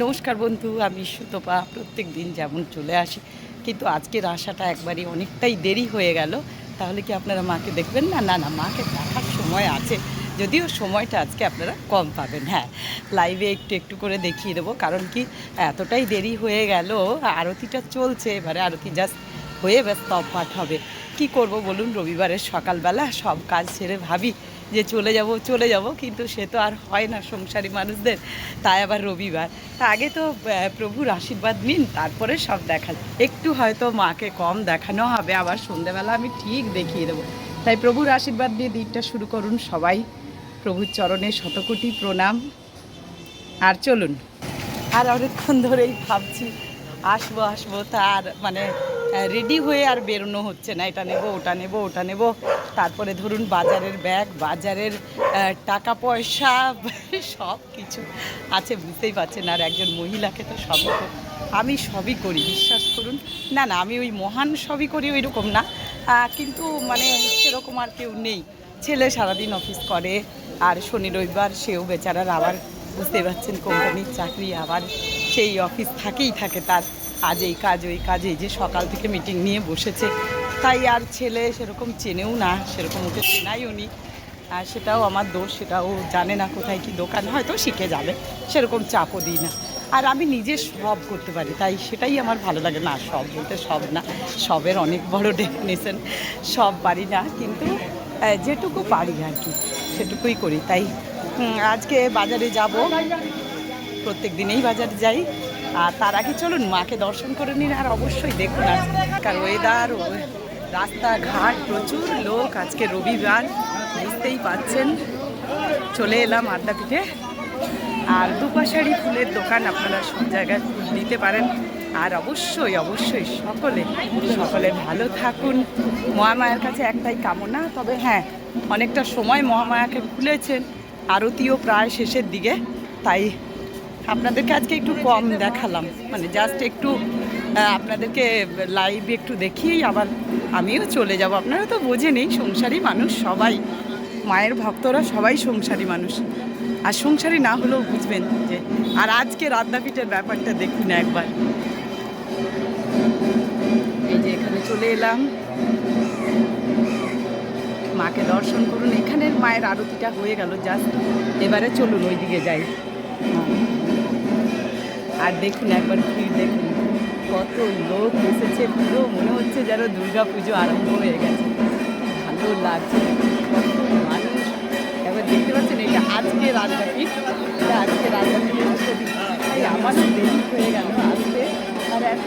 নমস্কার বন্ধু, আমি সুতপা। প্রত্যেক দিন যেমন চলে আসি, কিন্তু আজকের আশাটা একবারই অনেকটাই দেরি হয়ে গেল। তাহলে কি আপনারা মাকে দেখবেন? না না না, মাকে দেখার সময় আছে। যদিও সময়টা আজকে আপনারা কম পাবেন হ্যাঁ। লাইভে একটু একটু করে দেখিয়ে দেবো। কারণ কি, এতটাই দেরি হয়ে গেল, আরতিটা চলছে, এবারে আরতি জাস্ট হয়ে ব্যাস তপ পাঠ হবে। কি করব বলুন? রবিবারের সকালবেলা সব কাজ ছেড়ে ভাবি। যে চলে যাব চলে যাব, কিন্তু সে তো আর হয় না সংসারী মানুষদের। তাই আবার রবিবার। তা আগে তো প্রভুর আশীর্বাদ নিন, তারপরে সব দেখা একটু হয়তো মাকে কম দেখানো হবে, আবার সন্ধেবেলা আমি ঠিক দেখিয়ে দেবো। তাই প্রভুর আশীর্বাদ দিয়ে দিনটা শুরু করুন সবাই। প্রভুর চরণে শতকোটি প্রণাম। আর চলুন। আর অনেকক্ষণ ধরেই ভাবছি আসব আসব, তার মানে রেডি হয়ে আর বেরোনো হচ্ছে না। এটা নেব, ওটা নেব ওটা নেব। তারপরে ধরুন বাজারের ব্যাগ, বাজারের টাকা পয়সা সব কিছু আছে, বুঝতেই পারছেন। আর একজন মহিলাকে তো সবই আমি সবই করি, বিশ্বাস করুন। না না, আমি ওই মহান সবই করি ওই রকম না কিন্তু মানে সেরকম আর কেউ নেই। ছেলে সারাদিন অফিস করে, আর শনি, রবিবার সেও বেচারার আবার বুঝতে পারছেন কোম্পানির চাকরি আবার সেই অফিস থাকেই থাকে তার। আজ এই কাজ, ওই কাজ, এই যে সকাল থেকে মিটিং নিয়ে বসেছে। তাই আর ছেলে সেরকম চেনেও না, সেরকম ওকে চেনাইও নি। আর সেটাও আমার দোষ, সেটাও জানে না কোথায় কি দোকান, হয়তো শিখে যাবে, সেরকম চাপও দিই না। আর আমি নিজে সব করতে পারি, তাই সেটাই আমার ভালো লাগে না, সব বলতে সব না, সবের অনেক বড় ডেফিনেশন সব পারি না, কিন্তু যেটুকু পারি আর কি, সেটুকুই করি, তাই আজকে বাজারে যাব। প্রত্যেক দিনেই বাজারে যাই। আর তার আগে চলুন, মাকে দর্শন করে নিন আর অবশ্যই দেখুন আজকাল ওয়েদার রাস্তাঘাট, প্রচুর লোক। আজকে রবিবার, বুঝতেই পাচ্ছেন। চলে এলাম আড্ডাপিঠে আর দুপাশারি ফুলের দোকান আপনারা সব জায়গায় ফুল দিতে পারেন। আর অবশ্যই অবশ্যই সকলে সকলে ভালো থাকুন। মহামায়ার কাছে একটাই কামনা, তবে হ্যাঁ অনেকটা সময় মহামায়াকে ভুলেছেন। আরতিও প্রায় শেষের দিকে, তাই আপনাদেরকে আজকে একটু কম দেখালাম। মানে জাস্ট একটু আপনাদেরকে লাইভ একটু দেখিয়েই আবার আমিও চলে যাব। আপনারা তো বোঝেনই, সংসারী মানুষ সবাই, মায়ের ভক্তরা সবাই সংসারী মানুষ। আর সংসারী না হলেও বুঝবেন যে, আর আজকে রাদ্দাপিঠের ব্যাপারটা দেখুন একবার। এই যে এখানে চলে এলাম। মাকে দর্শন করুন। এখানের মায়ের আরতিটা হয়ে গেল, জাস্ট এবারে চলুন ওই দিকে যাই। আর দেখুন, একবার ভিড় দেখুন। কত লোক এসেছে, পুরো মনে হচ্ছে যেন দুর্গা পুজো আরম্ভ হয়ে গেছে। ভালো লাগছে মানুষ। এবার দেখতে পাচ্ছেন এটা আজকে রাজধানী আজকে রাজধানী এই দেরি হয়ে গেল, আসতে। আর এত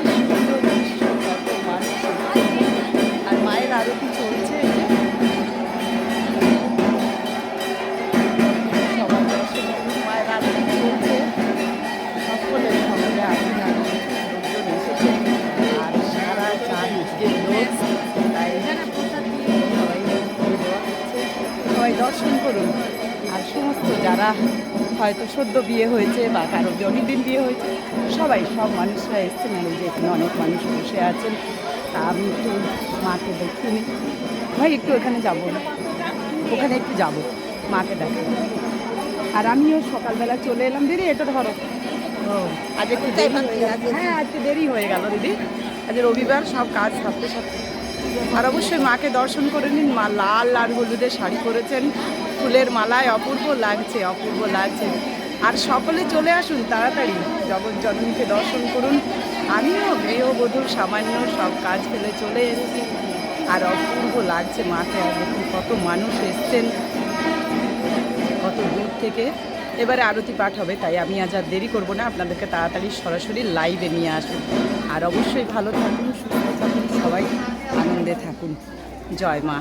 দর্শন করুন। আর সমস্ত যারা হয়তো সদ্য বিয়ে হয়েছে বা কারও অনেকদিন বিয়ে হয়েছে সবাই সব মানুষরা এসছেন আর যে এখানে অনেক মানুষ বসে আছেন। তা আমি একটু মাকে দেখিনি ভাই একটু ওখানে যাব না? ওখানে একটু যাব। মাকে দেখাবো আর আমিও সকালবেলা চলে এলাম। দিদি এটা ধরো। আজ একটু হয়ে হ্যাঁ আজকে দেরি হয়ে গেল দিদি। আজ রবিবার সব কাজ সারতে সারতে। আর অবশ্যই মাকে দর্শন করে নিন। মা লাল আর হলুদের শাড়ি পরেছেন। ফুলের মালায় অপূর্ব লাগছে অপূর্ব লাগছে। আর সকলে চলে আসুন তাড়াতাড়ি। জগৎ জননীকে দর্শন করুন। আমিও গৃহবধূর সামান্য সব কাজ ফেলে চলে এসেছি। আর অপূর্ব লাগছে মাকে। কত মানুষ এসছেন। কত দূর থেকে। এবারে আরতি পাঠ হবে, তাই আমি আজ আর দেরি করব না। আপনাদেরকে তাড়াতাড়ি সরাসরি লাইভে নিয়ে আসুন আর অবশ্যই ভালো থাকুন, সুস্থ থাকুন সবাই। আনন্দে থাকুন। জয় মা।